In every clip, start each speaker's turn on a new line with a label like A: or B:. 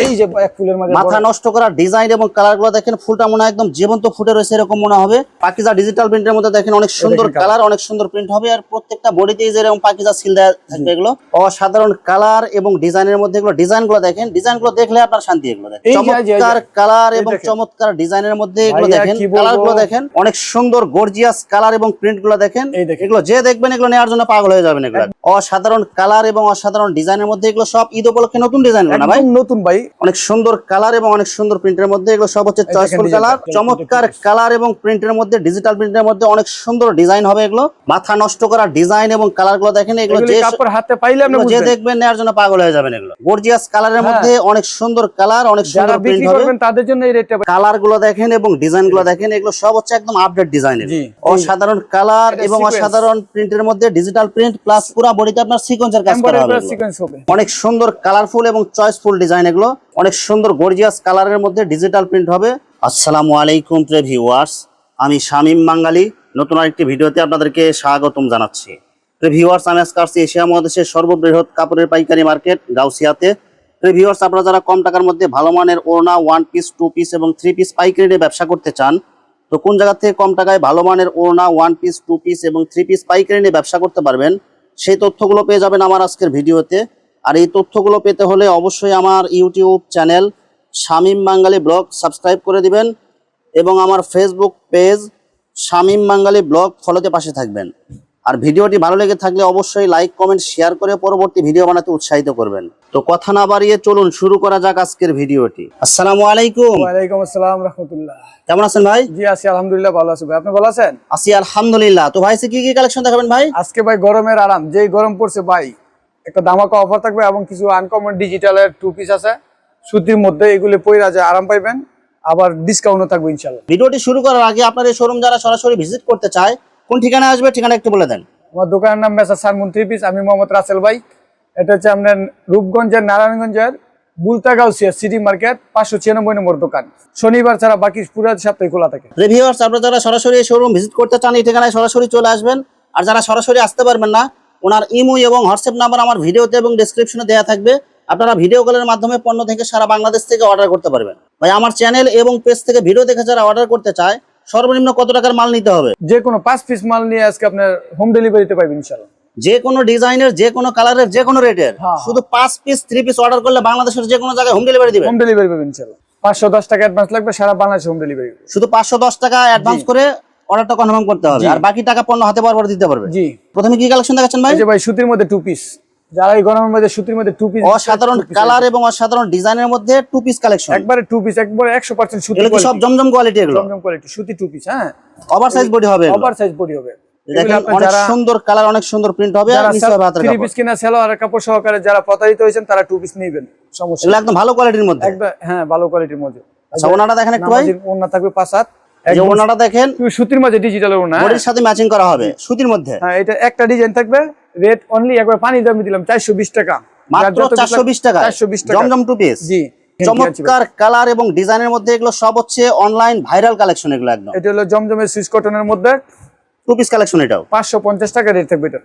A: এই যে এক ফুলের মাঝে
B: মাথা নষ্ট করা ডিজাইন এবং কালারগুলো দেখেন ফুলটা মনে হয় একদম জীবন্ত ফুটে রয়েছে এরকম মনে হবে। পাকিজা ডিজিটাল প্রিন্টের মধ্যে দেখেন অনেক সুন্দর কালার অনেক সুন্দর প্রিন্ট হবে আর প্রত্যেকটা বডিতেই যেরকম পাকিজা সিল দেওয়া থাকবে এগুলো। অসাধারণ কালার এবং ডিজাইনের মধ্যে এগুলো দেখেন দেখলে আপনার শান্তি এগুলো দেখেন। চমৎকার কালার এবং চমৎকার ডিজাইনের মধ্যে এগুলো দেখেন
A: কি
B: কালারগুলো দেখেন অনেক সুন্দর গর্জিয়াস কালার এবং প্রিন্টগুলো দেখেন। এগুলো যে দেখবেন এগুলো নেওয়ার জন্য পাগল হয়ে যাবেন এগুলো। অসাধারণ কালার এবং অসাধারণ ডিজাইনের মধ্যে এগুলো সব ঈদ উপলক্ষে নতুন ডিজাইন না ভাই?
A: নতুন ভাই।
B: অনেক সুন্দর কালার এবং অনেক সুন্দর প্রিন্টের মধ্যে এগুলো সব হচ্ছে চয়েসফুল কালার চমৎকার কালার এবং প্রিন্টের মধ্যে ডিজিটাল প্রিন্টের মধ্যে অনেক সুন্দর ডিজাইন হবে এগুলো। মাথা নষ্ট করা ডিজাইন এবং কালারগুলো দেখেন এগুলো যে
A: হাতে পাইলে আপনি
B: যে দেখবেন নেওয়ার জন্য পাগল হয়ে যাবেন এগুলো। গর্জিয়াস কালারের
A: হ্যাঁ।
B: মধ্যে অনেক সুন্দর কালার অনেক সুন্দর প্রিন্ট হবে।
A: তাদের জন্য এই রেটটা
B: কালারগুলো দেখেন এবং ডিজাইনগুলো দেখেন এগুলো সব হচ্ছে একদম আপডেট ডিজাইন
A: জি।
B: অসাধারণ কালার এবং। অসাধারণ প্রিন্টের মধ্যে ডিজিটাল প্রিন্ট প্লাস পুরো বডিতে আপনার সিকোয়েন্সের কাজ করা হবে অনেক সুন্দর কালারফুল এবং চয়েসফুল ডিজাইন এগুলো। অনেক সুন্দর গর্জিয়াস কালারের মধ্যে ডিজিটাল প্রিন্ট হবে। আসসালামু আলাইকুম প্রে ভিউয়ার্স আমি শামীম বাঙ্গালি নতুন আরেকটি ভিডিওতে আপনাদেরকে স্বাগতম জানাচ্ছি। প্রে ভিউয়ার্স আমি আজকে আসছি এশিয়া মহাদেশের সর্ববৃহৎ কাপড়ের পাইকারি মার্কেট, গাউসিয়াতে। প্রে ভিউয়ার্স আপনারা যারা কম টাকার মধ্যে ভালো মানের ওড়না ওয়ান পিস টু পিস এবং থ্রি পিস পাইকারি নিয়ে ব্যবসা করতে চান, তো কোন জায়গা থেকে কম টাকায় ভালো মানের ওড়না ওয়ান পিস টু পিস এবং থ্রি পিস পাইকারি নিয়ে ব্যবসা করতে পারবেন, সেই তথ্যগুলো পেয়ে যাবেন আমার আজকের ভিডিওতে। আর এই তথ্যগুলো পেতে হলে অবশ্যই আমার YouTube channel Shamim Bangali blog subscribe করে দিবেন এবং আমার Facebook page Shamim Bangali blog ফলোতে পাশে থাকবেন। আর ভিডিওটি ভালো লেগে থাকলে অবশ্যই লাইক কমেন্ট শেয়ার করে পরবর্তী ভিডিও বানাতে উৎসাহিত করবেন। তো কথা না বাড়িয়ে চলুন শুরু করা যাক আজকের ভিডিওটি। আসসালামু আলাইকুম।
A: ওয়ালাইকুম আসসালাম রাহমাতুল্লাহ।
B: কেমন আছেন ভাই?
A: জি আছি আলহামদুলিল্লাহ ভালো আছি ভাই। আপনি ভালো আছেন?
B: আছি আলহামদুলিল্লাহ। তো ভাই কি কি কালেকশন দেখাবেন ভাই?
A: আজকে ভাই গরমের আরাম। যেই গরম পড়ছে ভাই একটা দামাকা অফার থাকবে এবং কিছু আনকমন ডিজিটালের টু পিস আছে। সুতির মধ্যে এগুলি পইরা যায় আরাম পাইবেন আবার ডিসকাউন্টও থাকবে ইনশাল্লাহ
B: ভিডিওটি শুরু করার আগে আপনার এই শোরুম যারা সরাসরি ভিজিট করতে চায় কোন ঠিকানা আসবে ঠিকানা একটু বলে দেন।
A: আমার দোকানের নাম মেসা সারমুন থ্রি পিস আমি মোহাম্মদ রাসেল ভাই। এটা হচ্ছে আপনার রূপগঞ্জের নারায়ণগঞ্জের বুলতাগাউসিয়া সিটি মার্কেট পাঁচশো ছিয়ানব্বই নম্বর দোকান। শনিবার ছাড়া বাকি পুরো সপ্তাহে খোলা থাকে।
B: রিভিউয়ার্স আপনারা যারা সরাসরি এই শোরুম ভিজিট করতে চান এই ঠিকানায় সরাসরি চলে আসবেন। আর যারা সরাসরি আসতে পারবেন না ওনার ইমো এবং হোয়াটসঅ্যাপ নাম্বার আমার ভিডিওতে এবং ডেসক্রিপশনে দেওয়া থাকবে। আপনারা ভিডিও কলের মাধ্যমে পণ্য থেকে সারা বাংলাদেশ থেকে অর্ডার করতে পারবেন। ভাই আমার চ্যানেল এবং পেজ থেকে ভিডিও দেখে যারা অর্ডার করতে চায় সর্বনিম্ন কত টাকার মাল নিতে হবে?
A: যে কোনো পাঁচ পিস মাল নিয়ে আজকে আপনার হোম ডেলিভারিতে পাইবেন ইনশাল্লাহ
B: যে কোনো ডিজাইনের যে কোনো কালারের যে কোনো রেটের।
A: হ্যাঁ।
B: শুধু পাঁচ পিস থ্রি পিস অর্ডার করলে বাংলাদেশের যে কোনো জায়গায় হোম ডেলিভারি দিবেন।
A: হোম ডেলিভারি পাবেন ইনশাল্লাহ পাঁচশো দশ টাকা অ্যাডভান্স লাগবে সারা বাংলাদেশে হোম ডেলিভারি
B: শুধু পাঁচশো দশ টাকা অ্যাডভান্স করে অর্ডারটা কনফার্ম করতে হবে। আর বাকি টাকা পণ্য হাতে পাওয়ার পর দিতে পারবে।
A: জি।
B: প্রথমে কি কালেকশন দেখাচ্ছেন ভাই?
A: এই যে ভাই সুতির মধ্যে টু পিস যারা এই গরমের মধ্যে সুতির মধ্যে টু পিস
B: অসাধারণ কালার এবং অসাধারণ ডিজাইনের মধ্যে টু পিস কালেকশন
A: একবারে টু পিস একবারে একশো পার্সেন্ট সুতি
B: এগুলো সব জমজম কোয়ালিটি এগুলো?
A: জমজম কোয়ালিটি সুতি টু পিস হ্যাঁ।
B: ওভার সাইজ বডি হবে এগুলো।
A: ওভার সাইজ বডি হবে
B: অনেক সুন্দর কালার অনেক সুন্দর প্রিন্ট হবে
A: থ্রি
B: কাপড়
A: পিস কিনা সেলোয়ার কাপড় সহকারে যারা প্রতারিত হয়েছেন তারা টু পিস নেবেন। সমস্যা
B: একদম ভালো কোয়ালিটির মধ্যে।
A: হ্যাঁ ভালো কোয়ালিটির মধ্যে।
B: আচ্ছা ওনাটা দেখেন একটু ভাই।
A: নামাজির থাকবে পাঁচ হাত।
B: এই যে ওনাটা দেখেন
A: সুতির মাঝে ডিজিটাল।
B: বডির সাথে ম্যাচিং করা হবে সুতির মধ্যে।
A: হ্যাঁ এটা একটা ডিজাইন থাকবে রেট অনলি একবার পানি দামে দিলাম চারশো বিশ টাকা।
B: মাত্র চারশো বিশ টাকা
A: চারশো বিশ টাকা।
B: জমজম টু পিস
A: জি
B: চমৎকার কালার এবং ডিজাইনের মধ্যে এগুলো সব হচ্ছে অনলাইন ভাইরাল কালেকশন এগুলো একদম।
A: এটা হলো জমজমের সুইচ কটনের মধ্যে
B: টু পিস কালেকশন এটাও।
A: পাঁচশো পঞ্চাশ টাকা রেট থাকবে এটা।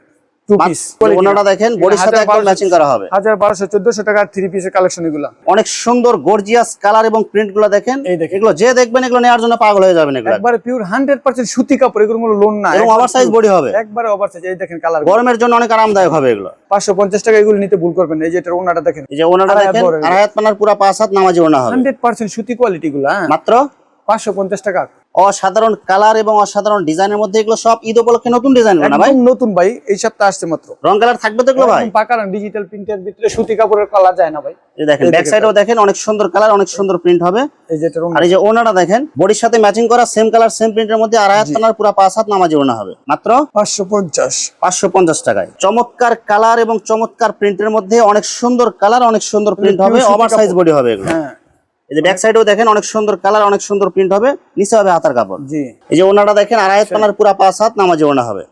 A: টু পিস
B: ওনাটা দেখেন বডির সাথে একদম ম্যাচিং করা হবে।
A: হাজার বারোশো চোদ্দশো টাকা থ্রি পিসের কালেকশন এগুলা।
B: অনেক সুন্দর গর্জিয়াস কালার এবং প্রিন্টগুলো দেখেন। এগুলো যে দেখবেন এগুলো নেওয়ার জন্য পাগল হয়ে যাবেন এগুলো।
A: একবারে পিওর হান্ড্রেড পার্সেন্ট সুতি কাপড় এগুলো লোন না
B: এবং বডি হবে।
A: একবারে ওভার সাইজ এই দেখেন কালার
B: গরমের জন্য অনেক আরামদায়ক হবে এগুলো।
A: পাঁচশো পঞ্চাশ টাকা এগুলো নিতে ভুল করবেন এই যে এটার ওনাটা দেখেন।
B: এই যে ওনাটা
A: আড়াই হাত
B: দেখেন আড়াই হাত পানার পুরো পাঁচ হাত নামাজি ওনা হবে।
A: হান্ড্রেড পার্সেন্ট সুতি কোয়ালিটি গুলা হ্যাঁ।
B: মাত্র
A: পাঁচশো পঞ্চাশ টাকা।
B: অসাধারণ কালার এবং অসাধারণ ডিজাইনের মধ্যে এগুলো সব ঈদ উপলক্ষে নতুন ডিজাইন না ভাই?
A: নতুন ভাই এই সপ্তাহে আসছে মাত্র।
B: রং কালার থাকবে তো এগুলো ভাই?
A: পাকা ডিজিটাল প্রিন্টের ভিতরে সুতি কাপড়ের কালার যায় না ভাই।
B: এই দেখেন ব্যাক
A: দেখেন
B: সাইডেও দেখেন অনেক সুন্দর কালার অনেক সুন্দর প্রিন্ট হবে।
A: এই যে
B: আর এই যে ওনাটা দেখেন বডির সাথে ম্যাচিং করা সেম কালার সেম প্রিন্টের মধ্যে আড়াই হাত পানার পুরো পাঁচ হাত নামাজি ওনা হবে। মাত্র
A: পাঁচশো পঞ্চাশ।
B: পাঁচশো পঞ্চাশ টাকায়। চমৎকার কালার এবং চমৎকার প্রিন্টের মধ্যে অনেক সুন্দর কালার অনেক সুন্দর প্রিন্ট হবে ওভার সাইজ বডি হবে এগুলো।
A: হ্যাঁ।
B: এই যে ব্যাক সাইডেও দেখেন অনেক সুন্দর কালার অনেক সুন্দর প্রিন্ট হবে। নিচে হবে হাতার কাপড়।
A: জি।
B: এই যে ওনাটা দেখেন আড়াই পানার পুরো পাঁচ হাত নামাজি ওনা হবে।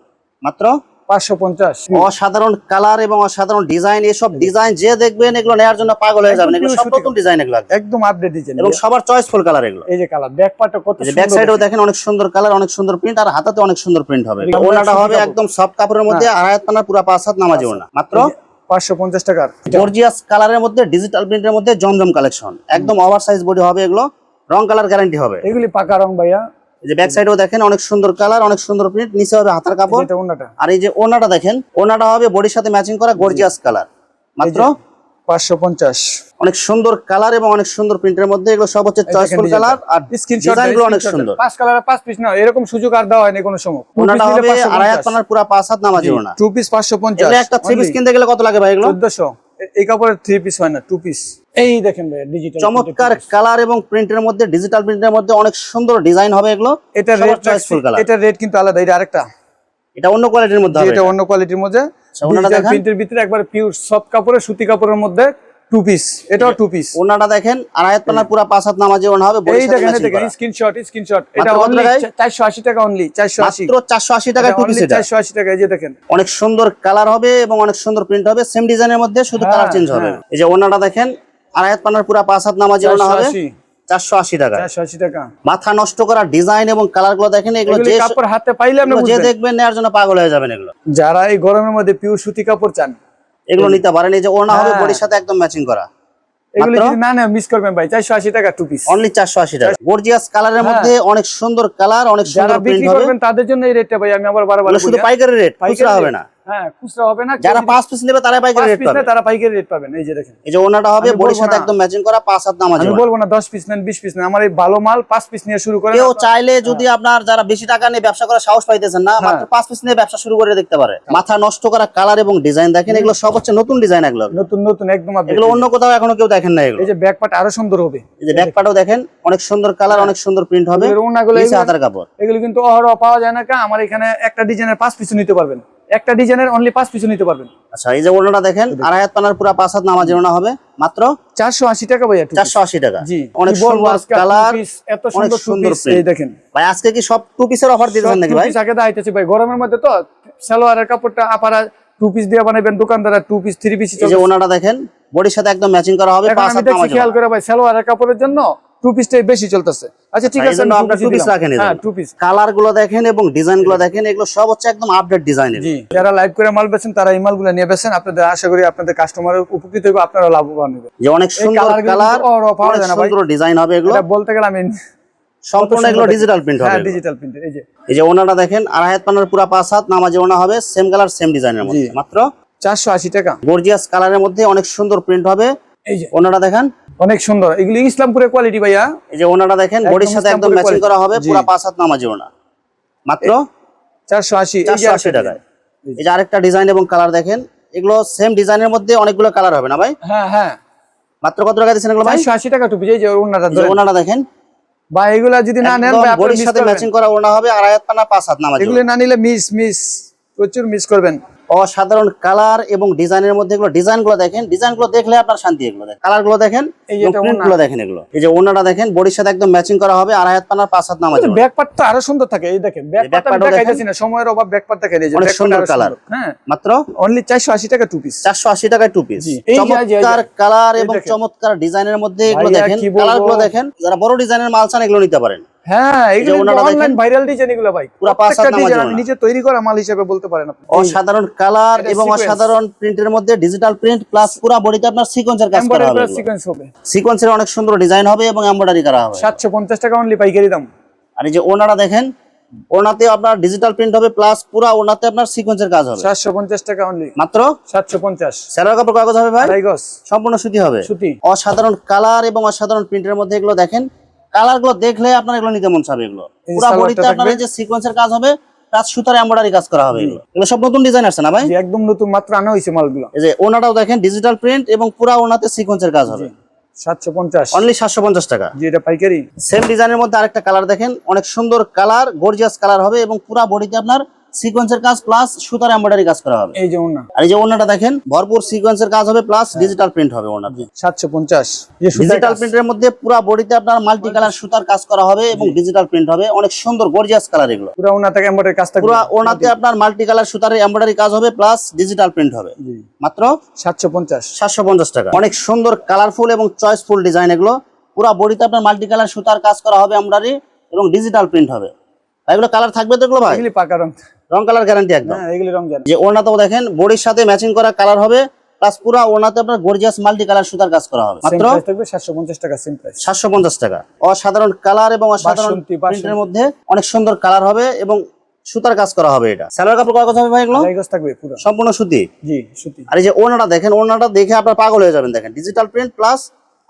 B: মাত্র?
A: পাঁচশো পঞ্চাশ।
B: অসাধারণ কালার এবং অসাধারণ ডিজাইন এসব ডিজাইন যে দেখবেন এগুলো নেওয়ার জন্য পাগল হয়ে যাবেন। এগুলো সব নতুন ডিজাইন এগুলো একদম।
A: একদম আপডেট ডিজাইন
B: এবং সবার চয়েসফুল কালার এগুলো।
A: এই যে কালার ব্যাক পার্টটা কত
B: ব্যাক সাইডেও
A: দেখেন।
B: অনেক সুন্দর কালার অনেক সুন্দর প্রিন্ট আর হাতাতে অনেক সুন্দর প্রিন্ট হবে। ওনাটা হবে একদম সফট কাপড়ের মধ্যে আড়াই হাত পানার পুরো পাঁচ হাত নামাজি ওনা। মাত্র?
A: পাঁচশো পঞ্চাশ টাকার।
B: গর্জিয়াস কালারের মধ্যে ডিজিটাল প্রিন্টের মধ্যে জমজম কালেকশন। একদম ওভারসাইজ বডি হবে এগুলো রং কালার গ্যারান্টি হবে।
A: এগুলি পাকা রং ভাইয়া।
B: এই যে ব্যাক সাইডেও দেখেন অনেক সুন্দর কালার অনেক সুন্দর প্রিন্ট নিচে হবে হাতার কাপড়। আর এই যে ওনাটা দেখেন ওনাটা হবে বডির সাথে ম্যাচিং করা গর্জিয়াস কালার। মাত্র
A: পাঁচশো পঞ্চাশ।
B: অনেক সুন্দর কালার এবং অনেক সুন্দর প্রিন্টের মধ্যে এগুলো সব হচ্ছে চয়েসফুল কালার আর
A: স্ক্রিনশট
B: ডিজাইনগুলো অনেক সুন্দর।
A: পাঁচ কালার পাঁচ পিস না এরকম সুযোগ আর দেওয়া হয়নি কোনো সময়।
B: ওনাটা হবে আড়াই হাত পানার পুরা পাঁচ হাত নামাজি ওনা।
A: টু পিস পাঁচশো পঞ্চাশ।
B: একটা থ্রি পিস কিনতে গেলে কত লাগে ভাই এগুলো?
A: চোদ্দশো। এই কাপড়ের থ্রি পিস হয় না টু পিস এই দেখেন ভাই ডিজিটাল
B: চমৎকার কালার এবং প্রিন্টের মধ্যে ডিজিটাল প্রিন্টের মধ্যে অনেক সুন্দর ডিজাইন হবে এগুলো।
A: এটা রেট
B: choiceful colour।
A: এটা রেট কিন্তু আলাদা এটা আরেকটা।
B: এটা অন্য কোয়ালিটির মধ্যে
A: এটা অন্য কোয়ালিটির মধ্যে।
B: আচ্ছা।
A: প্রিন্টের ভিতরে একবার পিওর সফট কাপড়ের সুতি কাপড়ের মধ্যে টু পিস এটাও টু পিস
B: ওনাটা দেখেন পুরা পাঁচ হাত নামাজি ওনা হবে বডির
A: এই দেখেন দেখেন স্ক্রিনশট স্ক্রিনশট এটা অনলি 480 টাকা অনলি 480
B: মাত্র চারশো আশি টু পিস এটা।
A: 480 টাকা এই যে দেখেন।
B: অনেক সুন্দর কালার হবে এবং অনেক সুন্দর প্রিন্ট হবে সেম ডিজাইনের মধ্যে শুধু কালার চেঞ্জ হবে। এই যে ওনাটা দেখেন আড়াই হাত পানার পুরা পাঁচ হাত নামাজি ওনা হবে।
A: 480
B: চারশো আশি টাকা
A: 480 টাকা।
B: মাথা নষ্ট করা ডিজাইন এবং কালারগুলো দেখেন এগুলো যে
A: কাপড় হাতে পাইলে
B: যে দেখবেন নেওয়ার জন্য পাগল হয়ে যাবেন এগুলো।
A: যারা এই গরমের মধ্যে পিওর সুতি কাপড় চান
B: এগুলো নিতে পারেন এই যে হবে
A: হ্যাঁ।
B: বডির সাথে একদম ম্যাচিং করা।
A: এগুলি
B: মাত্র?
A: যদি না না মিস করবেন ভাই 480 টাকা টু পিস
B: অনলি চারশো আশি টাকা। গর্জিয়াস কালারের মধ্যে অনেক সুন্দর কালার অনেক সুন্দর প্রিন্ট হবে।
A: তাদের জন্য এই রেটটা ভাই আমি আবার বারবার
B: শুধু
A: হ্যাঁ?
B: পাইকারি রেট
A: পাইকারি
B: হবে না।
A: হ্যাঁ খুচরা হবে না
B: যারা পাঁচ পিস নেবে তারাই পাইকারি রেট পাবে।
A: তারা পাইকারি রেট পাবেন এই যে দেখেন।
B: এই যে ওনাটা হবে বডির সাথে একদম ম্যাচিং করা পাঁচ হাত নামাজি
A: আমি বলব না দশ পিস নেন বিশ পিস নেন আমার এই ভালো মাল পাঁচ পিস নিয়ে শুরু করেন
B: কেউ চাইলে যদি আপনার যারা বেশি টাকা নিয়ে ব্যবসা করার সাহস পাইতেছেন না
A: হ্যাঁ।
B: মাত্র পাঁচ পিস নিয়ে ব্যবসা শুরু করে দেখতে পারে। মাথা নষ্ট করা কালার এবং ডিজাইন দেখেন এগুলো সব হচ্ছে নতুন ডিজাইন এগুলো।
A: নতুন নতুন একদম
B: এগুলো অন্য কোথাও এখনও কেউ দেখেন না এগুলো।
A: এই যে ব্যাক পার্ট আরও সুন্দর হবে।
B: এই যে ব্যাক পার্টও দেখেন অনেক সুন্দর কালার অনেক সুন্দর প্রিন্ট হবে
A: ওড়নাগুলো
B: হাতার কাপড়।
A: এগুলো কিন্তু অহরহ পাওয়া যায় না কা আমার এখানে একটা ডিজাইনের পাঁচ পিস নিতে পারবেন। একটা ডিজাইনের অনলি পাঁচ পিস নিতে পারবেন।
B: আচ্ছা এই যে ওনাটা দেখেন আড়াই হাত পানার পুরা পাঁচ হাত নামাজি ওনা হবে মাত্র
A: চারশো আশি টাকা ভাইয়া two
B: চারশো আশি টাকা।
A: জি
B: অনেক সুন্দর কালার
A: এত সুন্দর
B: সুন্দর
A: এই দেখেন।
B: ভাই আজকে কি সব টু পিসের অফার দিতেছেন নাকি ভাই?
A: আগে দাইতেছি ভাই গরমের মধ্যে তো সালোয়ারের কাপড়টা আপারা টু পিস দিয়ে বানাবেন দোকানদার টু পিস থ্রি পিস
B: এই যে ওনাটা দেখেন বডির সাথে একদম ম্যাচিং করা হবে পাঁচ হাত নামাজি
A: খেয়াল করে ভাই সালোয়ারের কাপড়ের জন্য টু পিসটাই বেশি চলতেছে। আচ্ছা ঠিক আছে আমি
B: টু পিস রাখেন
A: হ্যাঁ টু পিস
B: কালারগুলো দেখেন এবং ডিজাইনগুলো দেখেন এগুলো সব হচ্ছে একদম আপডেট ডিজাইনের
A: যারা লাইভ করে মাল বেছেন তারা এই মালগুলো নিয়ে বেছেন আপনাদের আশা করি আপনাদের কাস্টমার উপকৃত হবে আপনারা লাভবান হবে
B: যে অনেক সুন্দর কালার অনেক। সুন্দর ডিজাইন হবে এগুলো।
A: এটা বলতে গেলে আমি
B: সম্পূর্ণ এগুলো ডিজিটাল প্রিন্ট হবে
A: হ্যাঁ ডিজিটাল প্রিন্টের এই যে।
B: এই যে ওনাটা দেখেন আড়াই হাত পানার পুরা পাঁচ হাত নামাজে ওনা হবে সেম কালার সেম ডিজাইনের মধ্যে। মাত্র
A: চারশো আশি টাকা।
B: গর্জিয়াস কালারের মধ্যে অনেক সুন্দর প্রিন্ট হবে।
A: এই যে।
B: ওনাটা দেখেন?
A: অনেক সুন্দর। এগুলি ইসলামপুরের কোয়ালিটি ভাইয়া।
B: এই যে ওনাটা দেখেন বডির সাথে একদম ম্যাচিং করা হবে। পাঁচ হাত নামাজে ওনা। মাত্র?
A: চারশো আশি
B: চারশো আশি টাকায়। এই যে। আরেকটা ডিজাইন এবং কালার দেখেন এগুলো সেম ডিজাইনের মধ্যে অনেকগুলো কালার হবে না ভাই?
A: হ্যাঁ হ্যাঁ।
B: মাত্র কত টাকা দিচ্ছেন এগুলো ভাই?
A: আশি টাকা টুপি এই যে ওনাটা
B: ওনাটা দেখেন।
A: বা এগুলা যদি না নেন
B: বডির সাথে ম্যাচিং করা ওনা হবে আড়াই হাত পানা পাঁচ হাত নামাজে
A: এগুলো না নিলে মিস মিস প্রচুর মিস করবেন।
B: অসাধারণ কালার এবং ডিজাইনের মধ্যে এগুলো ডিজাইনগুলো দেখেন ডিজাইনগুলো দেখলে আপনার শান্তি এগুলো দেখেন। কালারগুলো দেখেন
A: এই যে এটা
B: প্রিন্ট
A: ওড়না।
B: গুলো দেখেন এগুলো। এই যে ওনাটা দেখেন বডির সাথে একদম ম্যাচিং করা হবে আড়াই হাত পানার পাঁচ হাত নামাজে
A: ব্যাক পার্ট তো আরও সুন্দর থাকে এই দেখেন। ব্যাক দেখাইতেছি না সময়ের অভাব ব্যাক পার্ট এই
B: অনেক সুন্দর কালার।
A: হ্যাঁ।
B: মাত্র?
A: অনলি চারশো আশি টাকা টু পিস
B: চারশো আশি টাকায় টু পিস চমৎকার কালার এবং চমৎকার ডিজাইনের মধ্যে এগুলো দেখেন।
A: কি বলব?
B: কালারগুলো দেখেন যারা বড় ডিজাইনের মাল চান এগুলো নিতে পারেন।
A: হ্যাঁ
B: যে
A: এগুলো
B: ওনাটা
A: অনলাইন
B: দেখেন।
A: ভাইরাল ডিজাইন এগুলো ভাই
B: পুরা পাঁচ হাত
A: ডিজাইন আমি নিজে তৈরি করা মাল হিসেবে বলতে পারেন আপনি।
B: অসাধারণ কালার এবং অসাধারণ প্রিন্টের মধ্যে ডিজিটাল প্রিন্ট প্লাস পুরা বডিতে আপনার সিকোয়েন্সের কাজ করা হবে।
A: সিকোয়েন্স হবে।
B: সিকোয়েন্সের অনেক সুন্দর ডিজাইন হবে এবং এমব্রয়ডারি করা হবে।
A: সাতশো পঞ্চাশ টাকা অনলি পাইকারি দাম।
B: আর এই যে ওনারা দেখেন ওনাতে আপনার ডিজিটাল প্রিন্ট হবে প্লাস পুরা ওনাতে আপনার সিকোয়েন্সের কাজ হবে।
A: সাতশো পঞ্চাশ টাকা অনলি
B: মাত্র? কাপড় কাগজ হবে ভাই? সম্পূর্ণ সুতি হবে।
A: সুতি।
B: অসাধারণ কালার এবং অসাধারণ প্রিন্টের মধ্যে এগুলো দেখেন কালারগুলো দেখলে আপনার এগুলো নিতে মন চাবে এগুলো। পুরো বডিতে আপনার যে সিকোয়েন্সের কাজ হবে কাজ সুতার এমব্রয়ডারি কাজ করা হবে এগুলো। এগুলো সব নতুন ডিজাইন আসছে না ভাই?
A: একদম নতুন মাত্র আনা হয়েছে মালগুলো।
B: এই যে ওনাটাও দেখেন ডিজিটাল প্রিন্ট এবং পুরো ওনাতে সিকোয়েন্সের কাজ হবে।
A: সাতশো পঞ্চাশ।
B: অনলি সাতশো পঞ্চাশ টাকা।
A: জি এটা পাইকারি।
B: সেম ডিজাইনের মধ্যে আরেকটা কালার দেখেন অনেক সুন্দর কালার গর্জিয়াস কালার হবে এবং পুরা বডিতে আপনার সিকোয়েন্সের কাজ প্লাস সুতার এমব্রয়ডারি কাজ করা হবে।
A: এই যে ওনা
B: আর এই যে ওনাটা দেখেন ভরপুর সিকোয়েন্সের কাজ হবে প্লাস ডিজিটাল প্রিন্ট হবে
A: সাতশো পঞ্চাশ।
B: ডিজিটাল প্রিন্টের মধ্যে পুরা বডিতে আপনার মাল্টি কালার সুতার কাজ করা হবে এবং ডিজিটাল প্রিন্ট হবে। অনেক সুন্দর গর্জিয়াস কালার এগুলো।
A: পুরো এম্বয়ডারি কাজ থাকবে
B: পুরা ওনাতে আপনার মাল্টি কালার এমব্রয়ডারি কাজ হবে প্লাস ডিজিটাল প্রিন্ট হবে। মাত্র
A: সাতশো পঞ্চাশ।
B: সাতশো পঞ্চাশ টাকা। অনেক সুন্দর কালারফুল এবং চয়েসফুল ডিজাইন এগুলো। পুরা বডিতে আপনার মাল্টি কালার সুতার কাজ করা হবে এমব্রয়ডারি এবং ডিজিটাল প্রিন্ট হবে। এগুলো কালার থাকবে তো এগুলো ভাই?
A: পাকা রং।
B: রং কালার গ্যারান্টি একদম।
A: হ্যাঁ এগুলি রং জানে
B: যে ওড়নাটাও দেখেন বডির সাথে ম্যাচিং করা কালার হবে প্লাস পুরো ওনাতে আপনার গর্জিয়াস মাল্টি কালার সুতার কাজ করা হবে। মাত্র
A: টাকা সেম প্রাইস
B: সাতশো পঞ্চাশ টাকা। অসাধারণ কালার এবং অসাধারণ। প্রিন্টের মধ্যে অনেক সুন্দর কালার হবে এবং সুতার কাজ করা হবে এটা। স্যালোয়ার কাপড় করা কথা হবে ভাই এগুলো?
A: থাকবে পুরো।
B: সম্পূর্ণ সুতি?
A: জি সুতি।
B: আর এই যে ওনাটা দেখেন ওনাটা দেখে আপনার পাগল হয়ে যাবেন দেখেন। ডিজিটাল প্রিন্ট প্লাস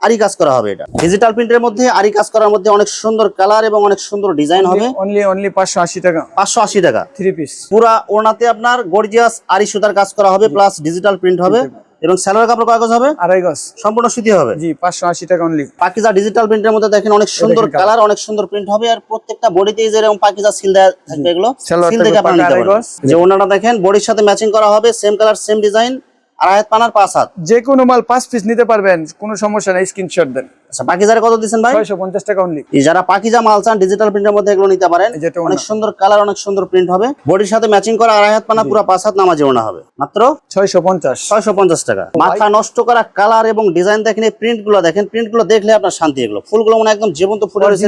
B: আরি কাজ করা হবে এটা। ডিজিটাল প্রিন্টের মধ্যে আরি কাজ করার মধ্যে অনেক সুন্দর কালার এবং অনেক সুন্দর ডিজাইন হবে।
A: অনলি অনলি পাঁচশো আশি টাকা।
B: পাঁচশো আশি টাকা।
A: থ্রি পিস
B: পুরা ওনাতে আপনার গর্জিয়াস আরি সুতার কাজ করা হবে প্লাস ডিজিটাল প্রিন্ট হবে এবং স্যালোয়ার কাপড় কাগজ হবে?
A: আড়াই গজ।
B: সম্পূর্ণ সুতি হবে।
A: জি পাঁচশো আশি টাকা অনলি
B: পাকিজা ডিজিটাল প্রিন্টের মধ্যে দেখেন অনেক সুন্দর কালার অনেক সুন্দর প্রিন্ট হবে আর প্রত্যেকটা বডিতে যেরকম পাকিজা সিল দেয়া থাকবে এগুলো সিল দেখে আপনারা নিতে পারবেন। যে ওনাটা দেখেন বডির সাথে ম্যাচিং করা হবে সেম কালার সেম ডিজাইন আর আয়াত পানার পাঁচ হাত।
A: যে কোনো মাল পাঁচ পিস নিতে পারবেন কোনো সমস্যা নেই স্ক্রিনশট দেন।
B: আচ্ছা পাকিজারে কত দিচ্ছেন ভাই?
A: ছয়শো পঞ্চাশ টাকা অনলি
B: যারা পাকিজা মাল চান ডিজিটাল প্রিন্টের মধ্যে এগুলো নিতে পারেন।
A: যেটা
B: অনেক সুন্দর কালার অনেক সুন্দর প্রিন্ট হবে। বডির সাথে ম্যাচিং করা আড়াই হাত পানা পুরো পাঁচ হাত নামাজে ওনা হবে। মাত্র
A: ছয়শো পঞ্চাশ।
B: ছয়শো পঞ্চাশ টাকা। মাথা নষ্ট করা কালার এবং ডিজাইন দেখেন এই প্রিন্টগুলো দেখেন প্রিন্টগুলো দেখলে আপনার শান্তি এগুলো। ফুলগুলো মনে একদম জীবন্ত ফুটে রয়েছে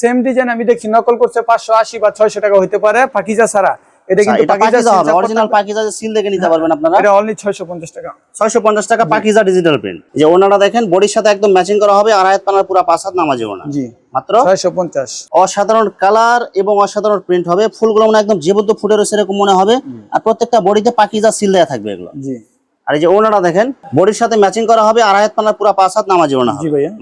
A: সেম ডিজাইন আমি দেখছি নকল করছে পাঁচশো আশি বা ছয়শো টাকা হইতে পারে পাকিজা ছাড়া। এটা কিন্তু পাকিজা
B: পাকিজা হবে অরিজিনাল পাকিজা সিল দেখে নিতে পারবেন আপনারা।
A: এটা অনলি ছয়শো পঞ্চাশ টাকা।
B: ছয়শো পঞ্চাশ টাকা পাকিজা ডিজিটাল প্রিন্ট যে ওনারা দেখেন বডির সাথে একদম ম্যাচিং করা হবে আড়াই হাত পানার পুরো পাঁচ হাত নামাজে ওনা
A: জি।
B: মাত্র?
A: ছয়শো পঞ্চাশ।
B: অসাধারণ কালার এবং অসাধারণ প্রিন্ট হবে। ফুলগুলো মনে একদম জীবন্ত ফুটে রয়েছে এরকম মনে হবে। আর প্রত্যেকটা বডিতে পাকিজা সিল দেওয়া থাকবে এগুলো।
A: জি।
B: আর এই যে ওনারা দেখেন বডির সাথে ম্যাচিং করা হবে আড়াই হাত পানার পুরো পাঁচ হাত নামাজে ওনা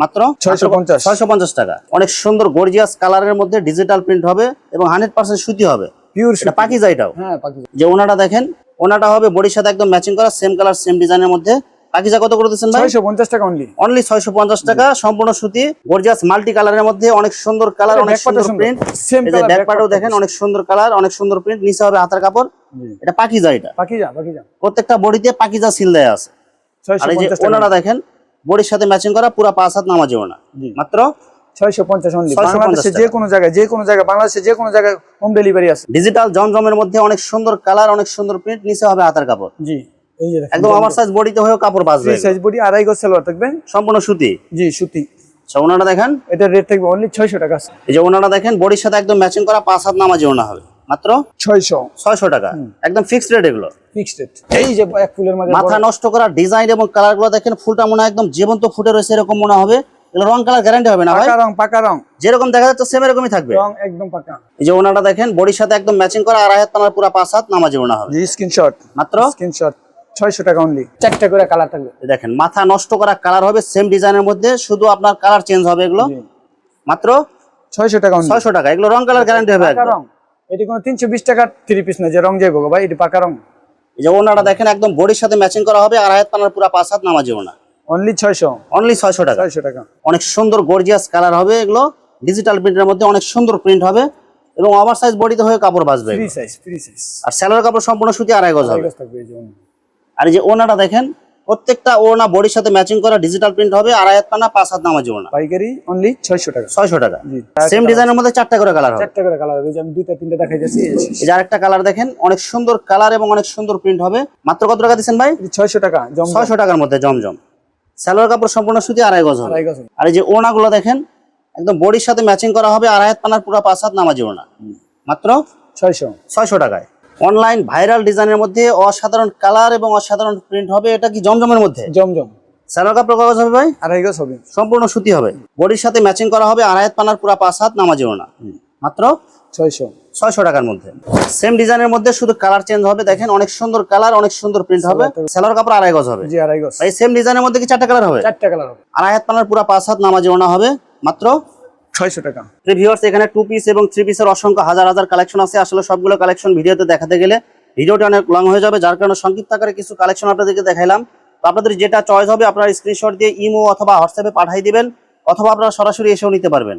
B: মাত্র?
A: 650
B: ছয়শো পঞ্চাশ টাকা। অনেক সুন্দর গর্জিয়াস কালারের মধ্যে ডিজিটাল প্রিন্ট হবে এবং হান্ড্রেড পার্সেন্ট সুতি হবে।
A: পিওর
B: এটা পাকিজা এটাও।
A: হ্যাঁ পাকিজা।
B: যে ওনাটা দেখেন ওনাটা হবে বডির সাথে একদম ম্যাচিং করা সেম কালার সেম ডিজাইনের মধ্যে। পাকিজা কত করে দিচ্ছেন ভাই?
A: ছয়শো পঞ্চাশ টাকা অনলি
B: অনলি ছয়শো পঞ্চাশ টাকা সম্পূর্ণ সুতি গর্জিয়াস মাল্টি কালারের মধ্যে অনেক সুন্দর কালার অনেক সুন্দর
A: সুন্দর।
B: প্রিন্ট এই যে ব্যাক পার্টও দেখেন অনেক সুন্দর কালার অনেক সুন্দর প্রিন্ট নিচে হবে হাতের কাপড়। এটা পাকিজা এটা।
A: পাকিজা পাকিজা।
B: প্রত্যেকটা বডিতে পাকিজা সিল দেয়া আছে। আর এই যে ওনারা দেখেন বডির সাথে ম্যাচিং করা পুরো পাঁচ হাত নামাজে ওনা। মাত্র
A: ছয়শো পঞ্চাশ অনলি বাংলাদেশে যে কোনো জায়গায় যে কোনো জায়গায় বাংলাদেশে যে কোনো জায়গায় হোম ডেলিভারি আছে।
B: ডিজিটাল জমজমের মধ্যে অনেক সুন্দর কালার অনেক সুন্দর প্রিন্ট নিচে হবে হাতের কাপড়।
A: জি এই যে
B: একদম আমার সাইজ বডিতে হয়েও কাপড় বাঁচবে
A: সাইজ বডি আড়াই গজ সালোয়ার থাকবে।
B: সম্পূর্ণ সুতি।
A: জি সুতি।
B: আচ্ছা ওনারা দেখেন।
A: এটার রেট থাকবে অনলি ছয়শো টাকা
B: এই যে ওনারা দেখেন বডির সাথে একদম ম্যাচিং করা পাঁচ হাত নামাজে ওনা হবে। মাত্র
A: ছয়শো।
B: ছয়শো টাকা। একদম ফিক্সড রেট এগুলো।
A: ফিক্সড রেট এই যে এক ফুলের
B: মাথা নষ্ট করা ডিজাইন এবং কালারগুলো দেখেন ফুলটা মনে হয় একদম জীবন্ত ফুটে রয়েছে এরকম মনে হবে। রং কালার গ্যারান্টি হবে না ভাই?
A: রং পাকা রং।
B: যেরকম দেখা যাচ্ছে সেম এরকমই থাকবে।
A: রং একদম পাকা।
B: এই যে ওনাটা দেখেন বডির সাথে একদম ম্যাচিং করা হাত পানার পুরো পাঁচ হাত নামাজে ওনা হবে।
A: স্ক্রিনশট
B: মাত্র?
A: স্ক্রিনশট ছয়শো টাকা অনলি চারটা করে কালার থাকবে।
B: দেখেন মাথা নষ্ট করা কালার হবে সেম ডিজাইনের মধ্যে শুধু আপনার কালার চেঞ্জ হবে এগুলো। মাত্র?
A: ছয়শো টাকা
B: ছয়শো টাকা এগুলো রং কালার গ্যারান্টি হবে
A: রং। এটি কোনো তিনশো বিশ টাকার থ্রি পিস না যে রং যাইব গো ভাই এটি পাকা রং।
B: এই যে ওনাটা দেখেন একদম বডির সাথে ম্যাচিং করা হবে আড়াই হাত পানার পুরো পাঁচ হাত নামাজে ওনা।
A: অনলি ছয়শো।
B: অনলি ছয়শো টাকা।
A: ছয়শো টাকা।
B: অনেক সুন্দর গর্জিয়াস কালার হবে এগুলো। ডিজিটাল প্রিন্টের মধ্যে অনেক সুন্দর প্রিন্ট হবে। এবং ওভার সাইজ বডিতে হয়ে কাপড় বাঁচবে
A: ফ্রি সাইজ ফ্রি সাইজ
B: আর স্যালোয়ার কাপড় সম্পূর্ণ সুতি আড়াই গজ হবে। আর এই যে ওনাটা দেখেন প্রত্যেকটা ওনা বডির সাথে ম্যাচিং করা ডিজিটাল প্রিন্ট হবে। আড়াই হাত পানা পাঁচ হাত নামাজি ওনা।
A: পাইকারি অনলি ছয়শো টাকা।
B: ছয়শো টাকা।
A: জি।
B: সেম ডিজাইনের মধ্যে চারটা করে কালার হবে।
A: চারটা করে কালার হবে। আমি দুইটা তিনটা দেখাই যাচ্ছি।
B: এই যে আরেকটা কালার দেখেন অনেক সুন্দর কালার এবং অনেক সুন্দর প্রিন্ট হবে। মাত্র কত টাকা দিচ্ছেন ভাই?
A: ছয়শো টাকা জম
B: ছয়শো টাকার মধ্যে জমজম। সালোয়ার কাপড় সম্পূর্ণ সুতি আড়াই গজ হবে। আর এই যে ওনাগুলো দেখেন একদম বডির সাথে ম্যাচিং করা হবে আড়াই হাত পানার পুরো পাঁচ হাত নামাজি ওনা মাত্র
A: ছয়শো।
B: ছয়শো টাকায়। অনলাইন ভাইরাল ডিজাইনের মধ্যে অসাধারণ কালার এবং অসাধারণ প্রিন্ট হবে এটা কি জমজমের মধ্যে?
A: জমজম।
B: সালোয়ার কাপড় কাগজ হবে ভাই?
A: আড়াই গজ হবে।
B: সম্পূর্ণ সুতি হবে। বডির সাথে ম্যাচিং করা হবে আড়াই হাত পানার পুরো পাঁচ হাত নামাজি ওনা মাত্র
A: ছয়শো।
B: ছয়শো টাকার মধ্যে। সেম ডিজাইনের মধ্যে শুধু কালার চেঞ্জ হবে দেখেন অনেক সুন্দর কালার অনেক সুন্দর প্রিন্ট হবে। সালোয়ার কাপড়। আড়াই গজ হবে।
A: জি আড়াই গজ।
B: এই সেম ডিজাইনের মধ্যে কি চারটা কালার হবে?
A: চারটা কালার হবে।
B: আড়াই হাত পানার পুরো পাঁচ হাত নামাজি ওনা হবে মাত্র
A: ছয়শো টাকা।
B: ভিউয়ার্স এখানে টু পিস এবং থ্রি পিসের অসংখ্য হাজার হাজার কালেকশন আছে। আসলে সবগুলো কালেকশন ভিডিওতে দেখাতে গেলে ভিডিওটা অনেক লং হয়ে যাবে যার কারণে সংক্ষিপ্ত আকারে কিছু কালেকশন আপনাদেরকে দেখাইলাম। তো আপনাদের যেটা চয়েস হবে আপনারা স্ক্রিনশট দিয়ে ইমো অথবা হোয়াটসঅ্যাপে পাঠিয়ে দিবেন অথবা আপনারা সরাসরি এসেও নিতে পারবেন।